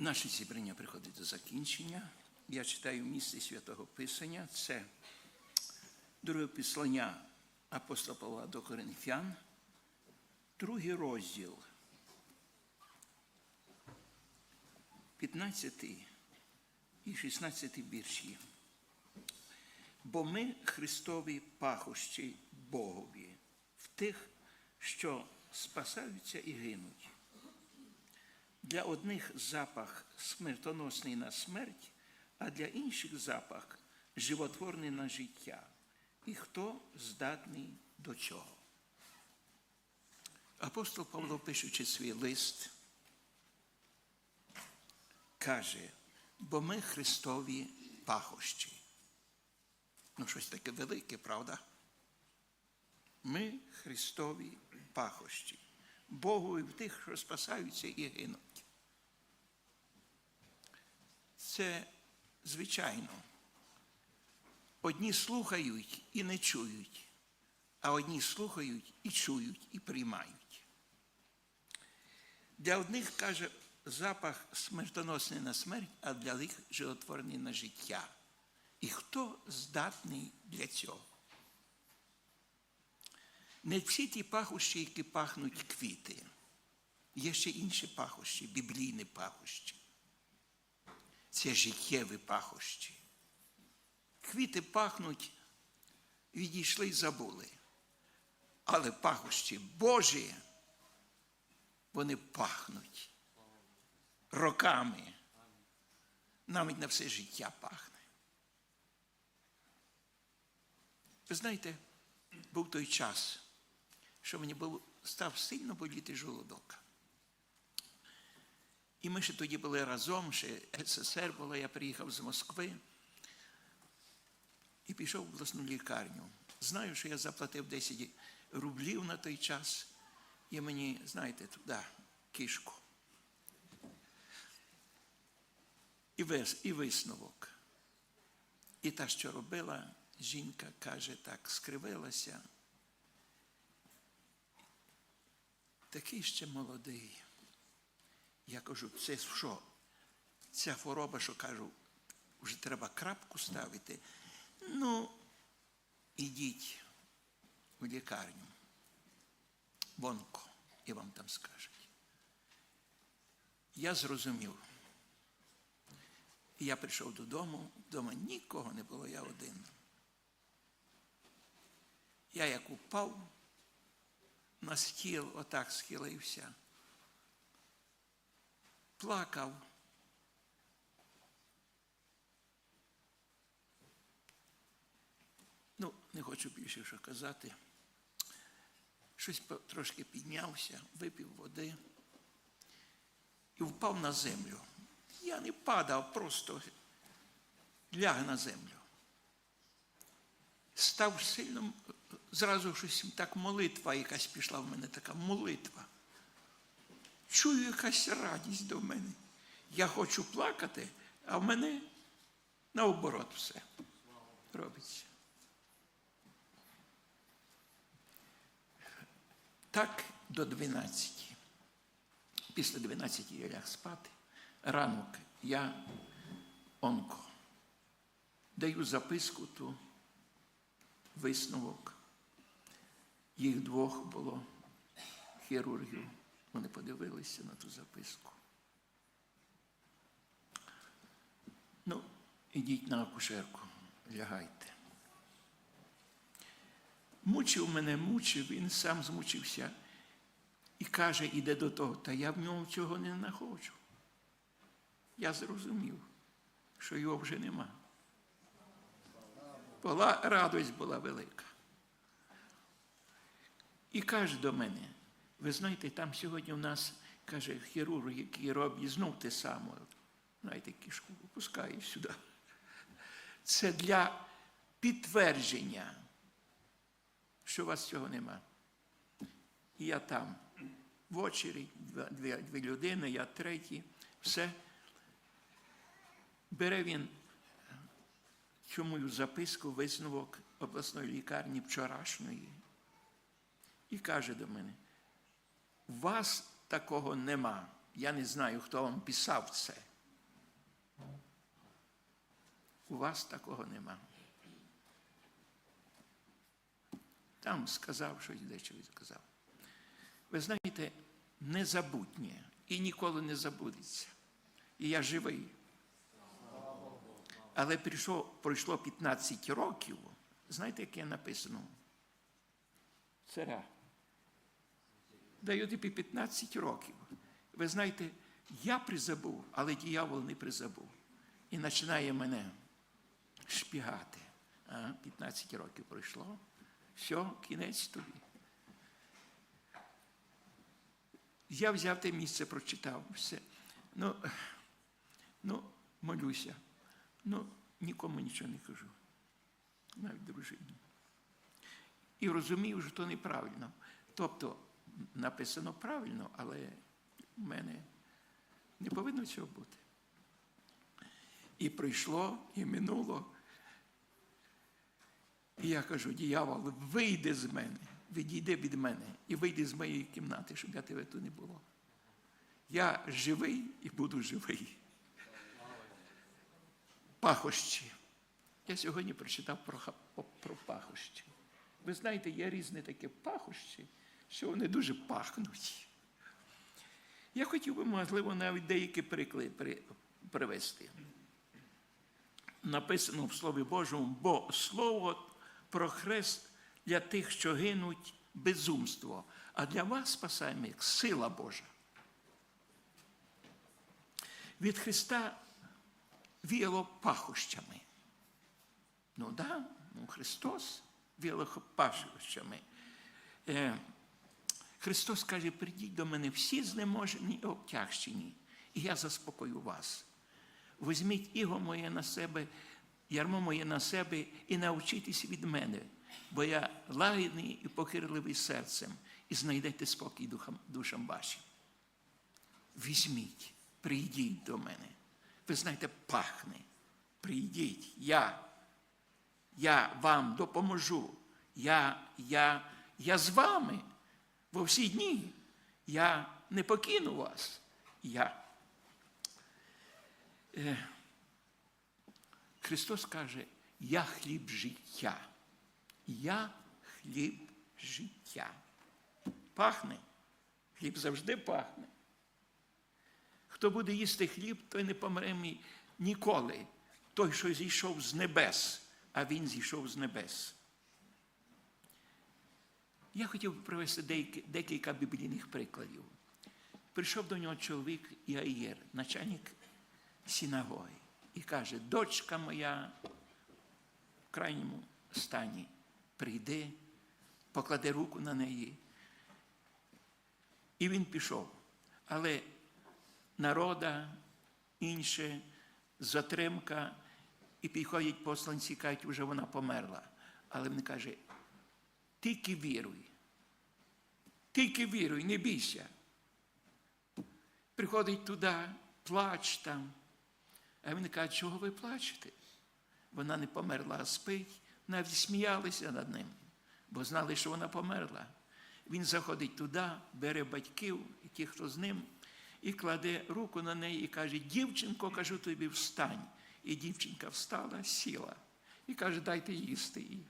Наше зібрання приходить до закінчення. Я читаю місце Святого Писання. Це друге післання апостола Павла до Коринфян, другий розділ, 15 і 16 вірші. Бо ми Христові пахощі Богові в тих, що спасаються і гинуть. Для одних запах смертоносний на смерть, а для інших запах животворний на життя. І хто здатний до чого? Апостол Павло, пишучи свій лист, каже, бо ми Христові пахощі. Ну, щось таке велике, правда? Ми Христові пахощі. Богу і в тих, що спасаються і гинуть. Це звичайно. Одні слухають і не чують, а одні слухають і чують, і приймають. Для одних каже запах смертоносний на смерть, а для них животворний на життя. І хто здатний для цього? Не всі ті пахощі, які пахнуть квіти. Є ще інші пахощі, біблійні пахощі. Це життєві пахощі. Квіти пахнуть, відійшли і забули. Але пахощі Божі, вони пахнуть роками. Навіть на все життя пахне. Ви знаєте, був той час, що мені був, став сильно боліти жолудок. І ми ще тоді були разом, ще СССР було, я приїхав з Москви і пішов в обласну лікарню. Знаю, що я заплатив 10 рублів на той час, і мені, знаєте, туди кишку. І, вис, і висновок. І та, що робила, жінка каже, так, скривилася. Такий ще молодий. Я кажу, це що? Ця хвороба, що кажу, вже треба крапку ставити. Ну, ідіть у лікарню. Вонко, і вам там скажуть. Я зрозумів. Я прийшов додому, вдома нікого не було, я один. Я як упав на стіл, отак схилився, плакав. Ну, не хочу більше що казати. Щось трошки піднявся, випив води і впав на землю. Я не падав, просто ляг на землю. Став сильно, зразу щось так молитва якась пішла в мене така молитва. Чую якась радість до мене. Я хочу плакати, а в мене наоборот все робиться. Так до 12. Після 12 я ляг спати. Ранок я онко. Даю записку ту, висновок. Їх двох було хірургів. Вони подивилися на ту записку. Ну, ідіть на акушерку, лягайте. Мучив мене, мучив, він сам змучився і каже, іде до того, та я в нього цього не знаходжу. Я зрозумів, що його вже нема. Була радость була велика. І каже до мене, ви знаєте, там сьогодні у нас, каже, хірург, який робить знов те саме. Знаєте, кишку випускає сюди. Це для підтвердження, що у вас цього нема. І я там в очері, дві, дві людини, я третій, все. Бере він чому записку висновок обласної лікарні вчорашньої. І каже до мене, у вас такого нема. Я не знаю, хто вам писав це. У вас такого нема. Там сказав щось, дещо відказав. Ви знаєте, незабутнє і ніколи не забудеться. І я живий. Але прийшло, пройшло 15 років. Знаєте, яке написано? Царя. Даю тобі 15 років. Ви знаєте, я призабув, але діявол не призабув. І починає мене шпігати. А, 15 років пройшло. Все, кінець тобі. Я взяв те місце, прочитав все. Ну, ну, молюся. Ну, нікому нічого не кажу. Навіть дружині. І розумію, що то неправильно. Тобто, написано правильно, але в мене не повинно цього бути. І прийшло, і минуло. І я кажу, діявол, вийди з мене, відійди від мене і вийди з моєї кімнати, щоб я тебе тут не було. Я живий і буду живий. Пахощі. Я сьогодні прочитав про, про, пахощі. Ви знаєте, є різні такі пахощі, що вони дуже пахнуть. Я хотів би, можливо, навіть деякі приклади при- привести. Написано в Слові Божому, бо слово про хрест для тих, що гинуть, безумство, а для вас спасаємо сила Божа. Від Христа віяло пахощами. Ну да, ну Христос віяло пахощами. Е, Христос каже, прийдіть до мене всі знеможені і обтяжчені, і я заспокою вас. Візьміть іго моє на себе, ярмо моє на себе і навчитесь від мене, бо я лагідний і покірливий серцем, і знайдете спокій душам вашим. Візьміть, прийдіть до мене. Ви знаєте, пахне. Прийдіть, я, я вам допоможу. Я, я, я з вами во всі дні. Я не покину вас. Я. Е, Христос каже, я хліб життя. Я хліб життя. Пахне. Хліб завжди пахне. Хто буде їсти хліб, той не помре мій ніколи. Той, що зійшов з небес, а він зійшов з небес. Я хотів би привести декілька біблійних прикладів. Прийшов до нього чоловік Яїр, начальник синагоги, і каже: дочка моя в крайньому стані, прийди, поклади руку на неї. І він пішов. Але народа, інше, затримка, і підходять посланці, кажуть, вже вона померла. Але він каже, тільки віруй. Тільки віруй, не бійся. Приходить туди, плач там. А він каже, чого ви плачете? Вона не померла, а спить. Навіть сміялися над ним, бо знали, що вона померла. Він заходить туди, бере батьків і ті, хто з ним, і кладе руку на неї і каже: дівчинко, кажу тобі, встань. І дівчинка встала, сіла і каже, дайте їсти їй.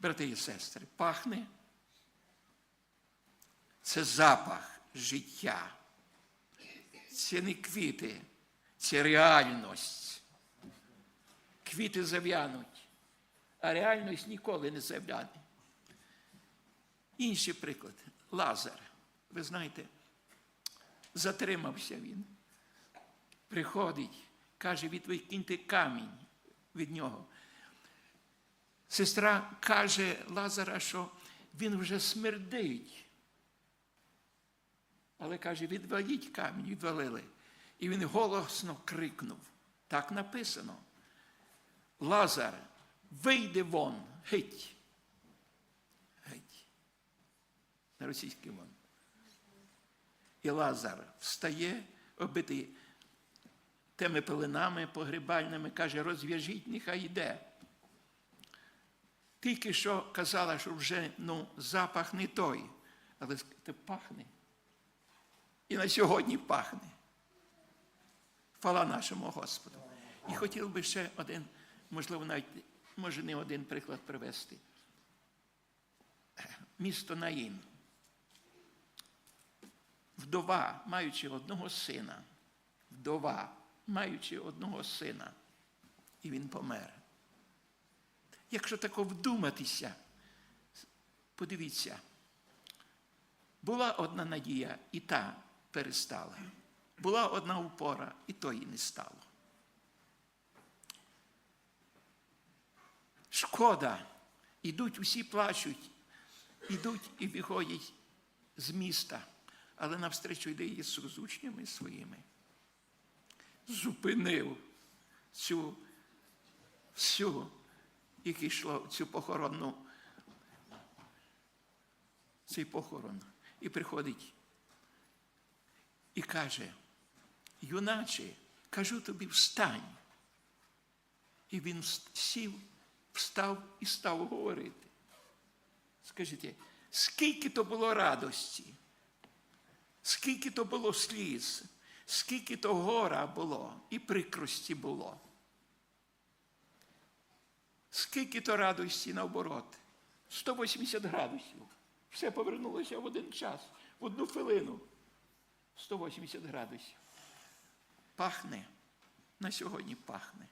Брати і сестри, пахне. Це запах життя. Це не квіти, це реальність. Квіти зав'януть, а реальність ніколи не зав'яне. Інший приклад Лазар. Ви знаєте, затримався він. Приходить, каже, відвикиньте камінь від нього. Сестра каже Лазара, що він вже смердить. Але каже, відваліть камінь, відвалили. І він голосно крикнув. Так написано. Лазар, вийди вон, геть. Геть. На російський вон. І Лазар встає, обитий тими пеленами погребальними, каже, розв'яжіть, нехай йде. Тільки що казала, що вже ну, запах не той, але це пахне. І на сьогодні пахне. Хвала нашому Господу. І хотів би ще один можливо, навіть може не один приклад привести. Місто Наїн. Вдова, маючи одного сина, вдова, маючи одного сина, і він помер. Якщо тако вдуматися, подивіться, була одна надія, і та перестала. Була одна упора, і тої не стало. Шкода, ідуть усі плачуть, ідуть і виходять з міста, але навстречу йде Ісус з учнями своїми. Зупинив цю всю, яке йшло цю похоронну, цей похорон. І приходить і каже, юначе, кажу тобі, встань. І він сів, встав і став говорити. Скажіть, скільки то було радості, скільки то було сліз, скільки то гора було і прикрості було. Скільки то радості наоборот. 180 градусів. Все повернулося в один час, в одну хвилину. 180 градусів. Пахне. На сьогодні пахне.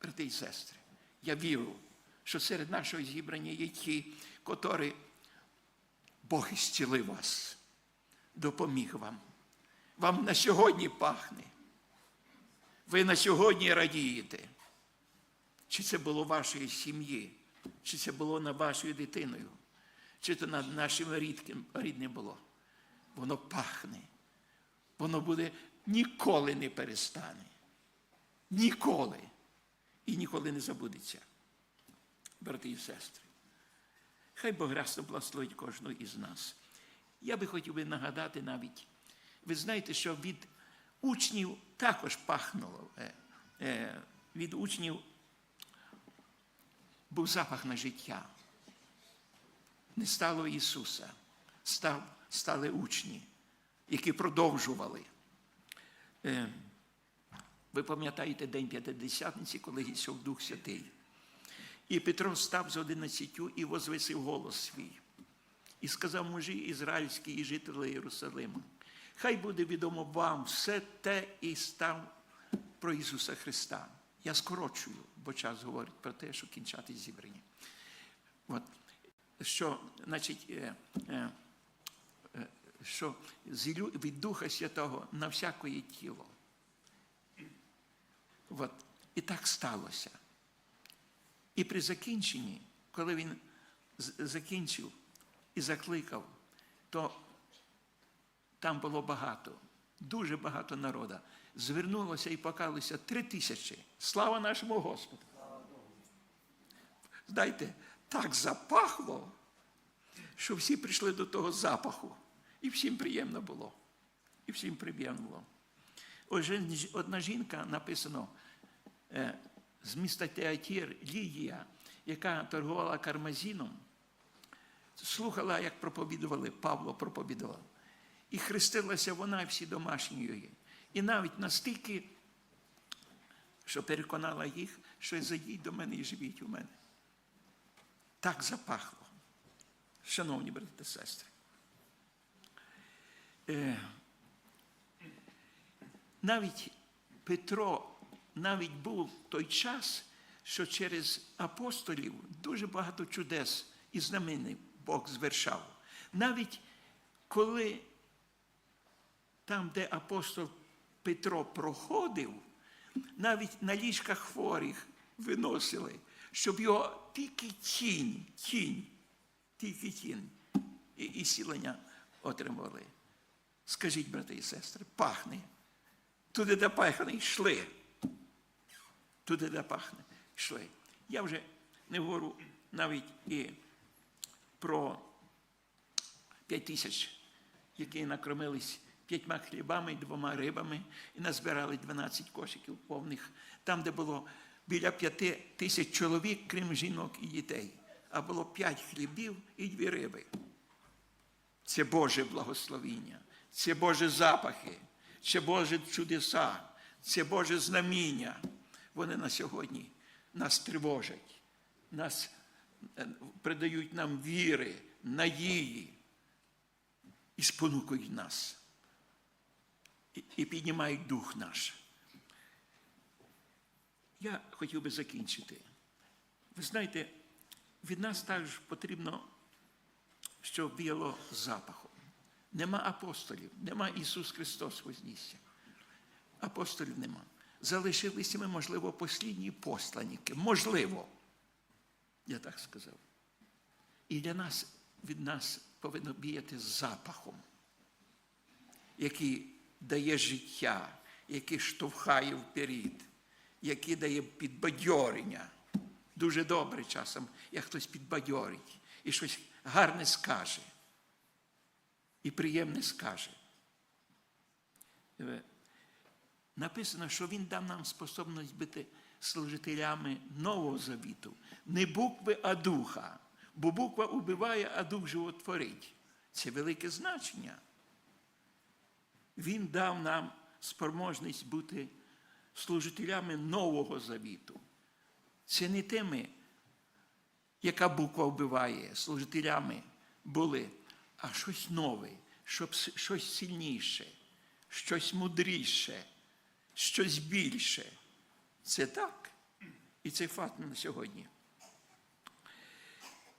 Брати і сестри, я вірю, що серед нашого зібрання є ті, котрі Бог ісцілив вас, допоміг вам. Вам на сьогодні пахне. Ви на сьогодні радієте. Чи це було вашої сім'ї, чи це було над вашою дитиною, чи це над нашим рідким, рідним було. Воно пахне. Воно буде ніколи не перестане. Ніколи. І ніколи не забудеться. Брати і сестри. Хай Бог расно благословить кожного із нас. Я би хотів би нагадати навіть, ви знаєте, що від учнів також пахнуло. Е, е, від учнів був запах на життя. Не стало Ісуса, став, стали учні, які продовжували. Е, ви пам'ятаєте День П'ятидесятниці, коли йшов Дух Святий. І Петро став з одинадцятю і возвисив голос свій. І сказав мужі ізраїльські і жителі Єрусалиму, хай буде відомо вам все те і став про Ісуса Христа. Я скорочую, бо час говорить про те, що кінчати зібрання. От. Що, значить, е, е, е, що від Духа Святого на всякое тіло. От. І так сталося. І при закінченні, коли він закінчив і закликав, то там було багато, дуже багато народу. Звернулося і покалося три тисячі. Слава нашому Господу! Знаєте, так запахло, що всі прийшли до того запаху. І всім приємно було. І всім приємно було. Одна жінка написано е, з міста Театір Лідія, яка торгувала кармазіном, слухала, як проповідували, Павло проповідував. І хрестилася вона і всі домашні її. І навіть настільки, що переконала їх, що зайдіть до мене і живіть у мене. Так запахло. Шановні брати та сестри. Е, навіть Петро, навіть був той час, що через апостолів дуже багато чудес і знамений Бог звершав. Навіть коли там, де апостол Петро проходив, навіть на ліжках хворих виносили, щоб його тільки тінь, тінь, тільки тінь і, і сілення отримували. Скажіть, брати і сестри, пахне. Туди, де пахне, йшли. Туди, де пахне, йшли. Я вже не говорю навіть і про п'ять тисяч, які накормились п'ятьма хлібами і двома рибами, і назбирали 12 кошиків повних, там, де було біля п'яти тисяч чоловік, крім жінок і дітей, а було п'ять хлібів і дві риби. Це Боже благословіння, це Боже запахи, це Боже чудеса, це Боже знаміння. Вони на сьогодні нас тривожать, нас е, придають нам віри, надії і спонукують нас. І, піднімають дух наш. Я хотів би закінчити. Ви знаєте, від нас також потрібно, щоб віяло запахом. Нема апостолів, нема Ісус Христос вознісся. Апостолів нема. Залишилися ми, можливо, послідні посланники. Можливо, я так сказав. І для нас від нас повинно біяти запахом, який дає життя, який штовхає вперед, який дає підбадьорення. Дуже добре часом, як хтось підбадьорить і щось гарне скаже, і приємне скаже. Написано, що Він дав нам способність бути служителями Нового Завіту. Не букви, а духа. Бо буква убиває, а дух животворить. Це велике значення. Він дав нам спроможність бути служителями Нового Завіту. Це не тими, яка буква вбиває, служителями були, а щось нове, щось сильніше, щось мудріше, щось більше. Це так. І це факт на сьогодні.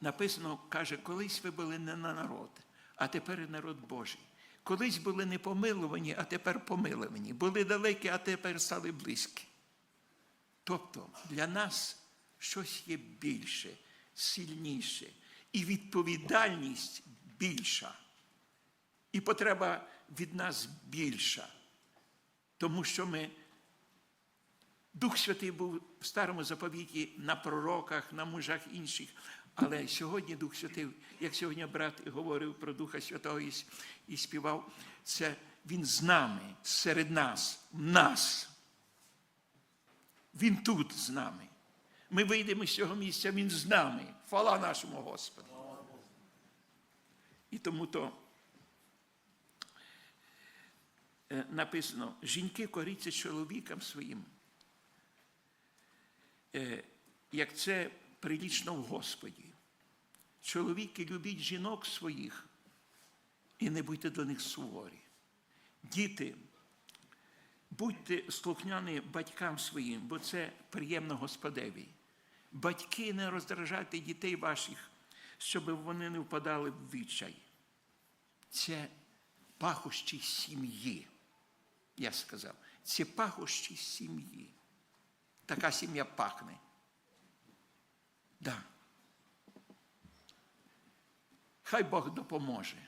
Написано, каже, колись ви були не на народ, а тепер народ Божий. Колись були не помилувані, а тепер помилувані. Були далекі, а тепер стали близькі. Тобто для нас щось є більше, сильніше, і відповідальність більша, і потреба від нас більша. Тому що ми, Дух Святий був в старому заповіті на пророках, на мужах інших. Але сьогодні Дух Святий, як сьогодні брат говорив про Духа Святого і, і співав, це Він з нами, серед нас, в нас. Він тут з нами. Ми вийдемо з цього місця, Він з нами. Хвала нашому Господу. І тому то е, написано, жінки коріться чоловікам своїм, е, як це прилічно в Господі. Чоловіки, любіть жінок своїх і не будьте до них суворі. Діти, будьте слухняні батькам своїм, бо це приємно Господеві. Батьки, не роздражайте дітей ваших, щоб вони не впадали в відчай. Це пахощі сім'ї. Я сказав, це пахощі сім'ї. Така сім'я пахне. Да. Хай Бог допоможе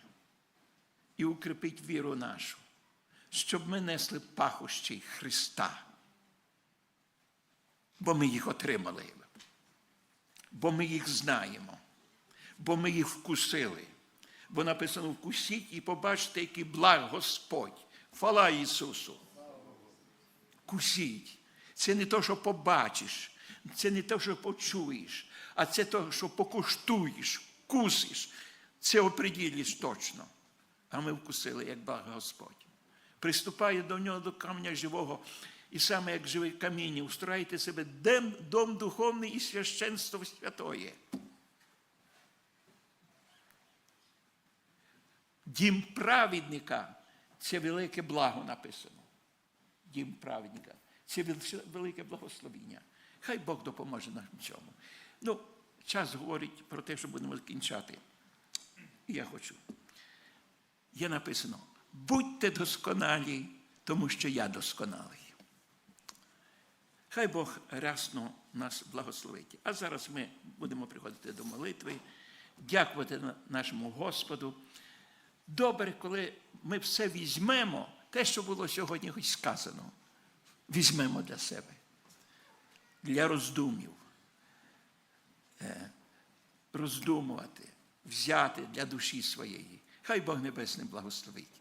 і укріпить віру нашу, щоб ми несли пахощі Христа. Бо ми їх отримали, бо ми їх знаємо, бо ми їх вкусили. Бо написано вкусіть і побачите, який благ Господь. Хвала Ісусу. Кусіть. Це не те, що побачиш, це не те, що почуєш, а це те, що покуштуєш, вкусиш. Це оприділиш точно. А ми вкусили, як благ Господь. Приступає до нього до камня живого, і саме як живе каміння, устроїте себе дем, дом духовний і священство святоє. Дім праведника це велике благо написано. Дім праведника. Це велике благословіння. Хай Бог допоможе нам в цьому. Ну, час говорить про те, що будемо закінчати. Я хочу. Є написано: будьте досконалі, тому що я досконалий. Хай Бог рясно нас благословить. А зараз ми будемо приходити до молитви, дякувати нашому Господу. Добре, коли ми все візьмемо, те, що було сьогодні хоч сказано, візьмемо для себе, для роздумів, Е, роздумувати, взяти для душі своєї. Хай Бог Небесний благословить.